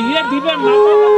here, people.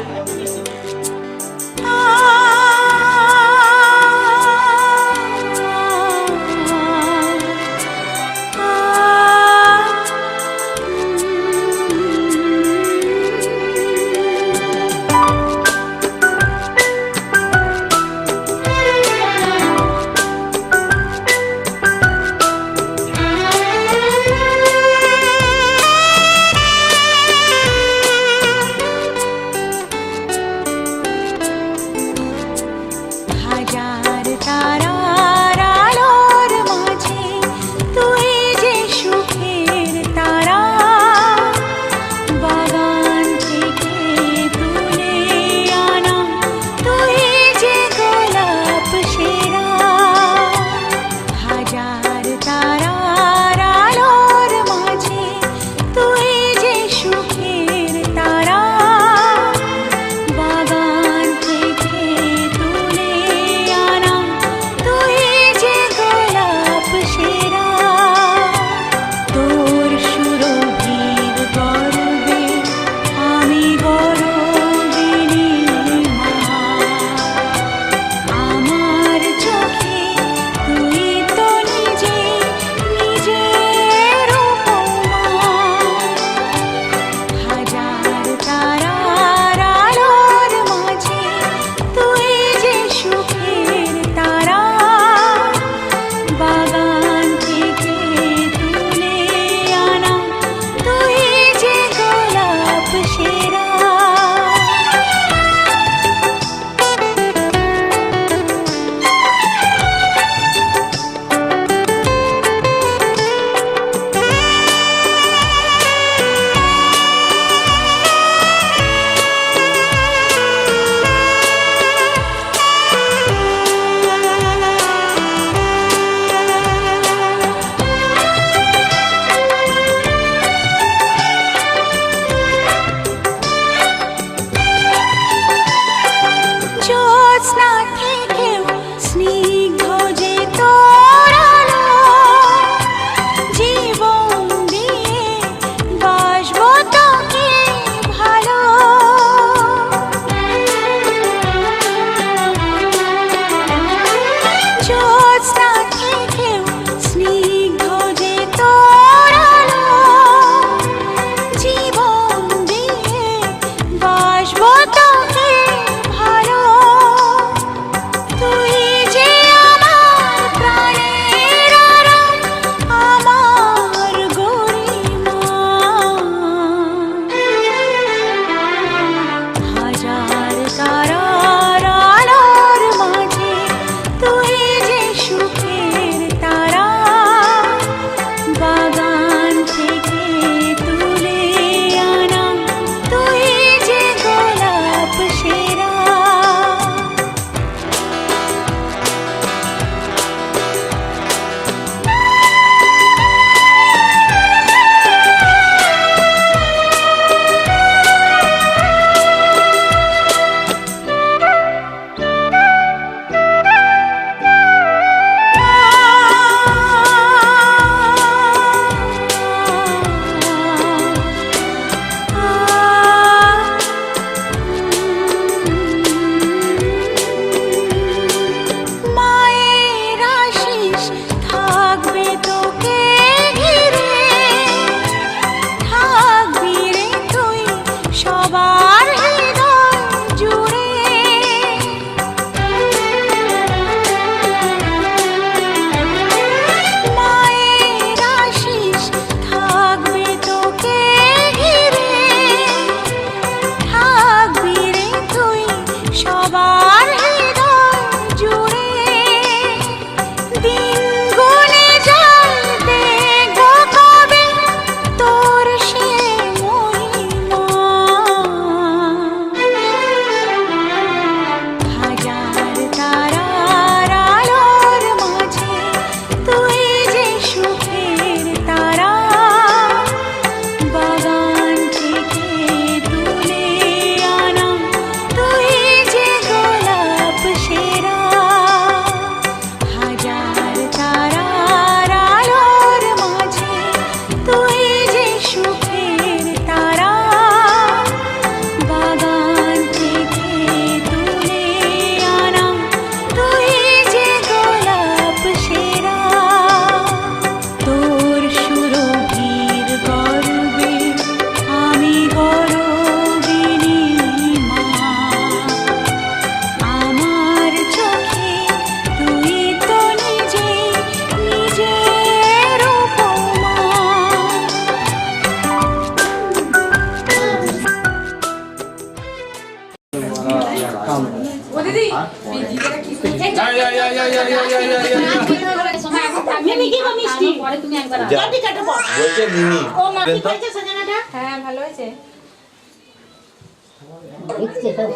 পরে তুমি একবার যা। জলদি কাটো বলছে মিমি। ও মা কি দেন হয়েছে সজনাটা? হ্যাঁ ভালো হয়েছে।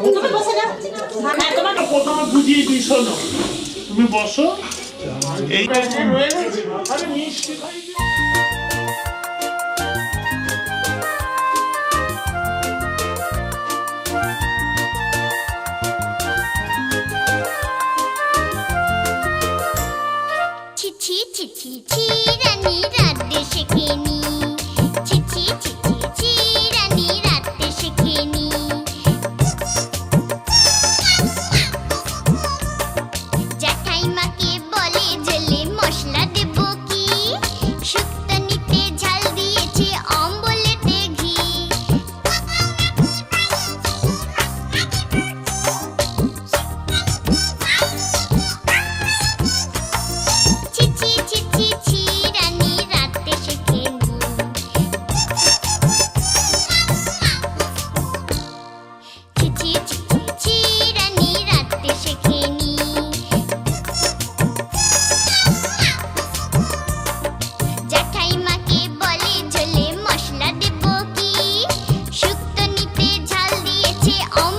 তুমি বসে যাও। হ্যাঁ প্রথমে বুঝিয়ে দিই শোনো। তুমি বসো। এই রয়ে গেছে। আরে মিষ্টি Only.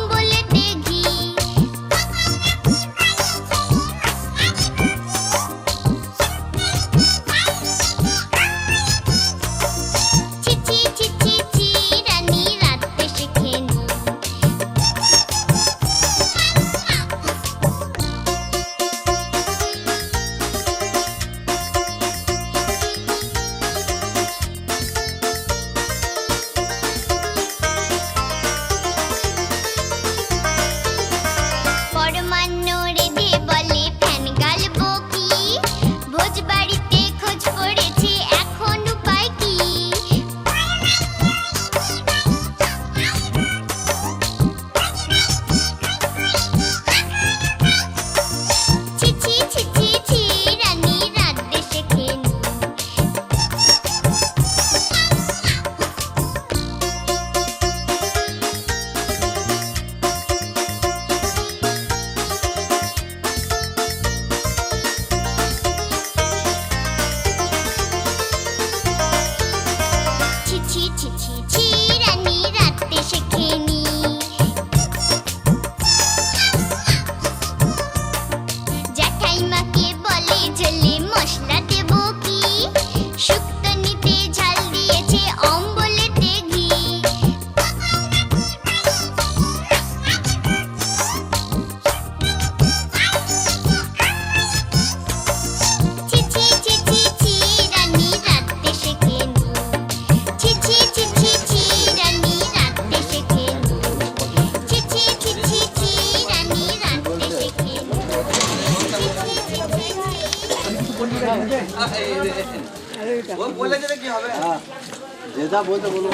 যেটা বলতে বলব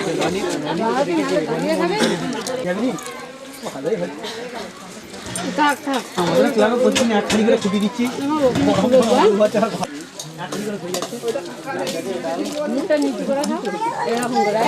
আমাদের ক্লাবে প্রতিদিন এক খালি করে ছুটি দিচ্ছি। মুখটা নিচু করে এরকম করে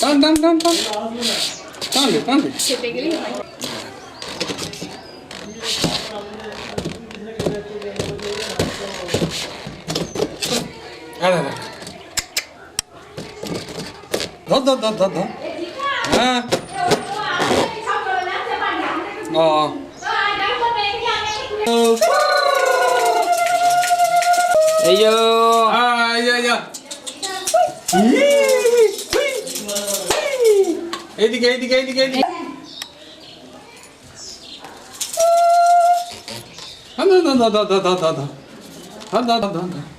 Tan tan tan tan. Tan de tan de. Çepe gelin. Hadi hadi. Da da da da da. Ha. 어. 에이요. 아, 야, 야. 에디게, 에디게, 에디게, 에디게. 한다, 한다, 한다, 한다, 한다, 한다, 한다, 한다.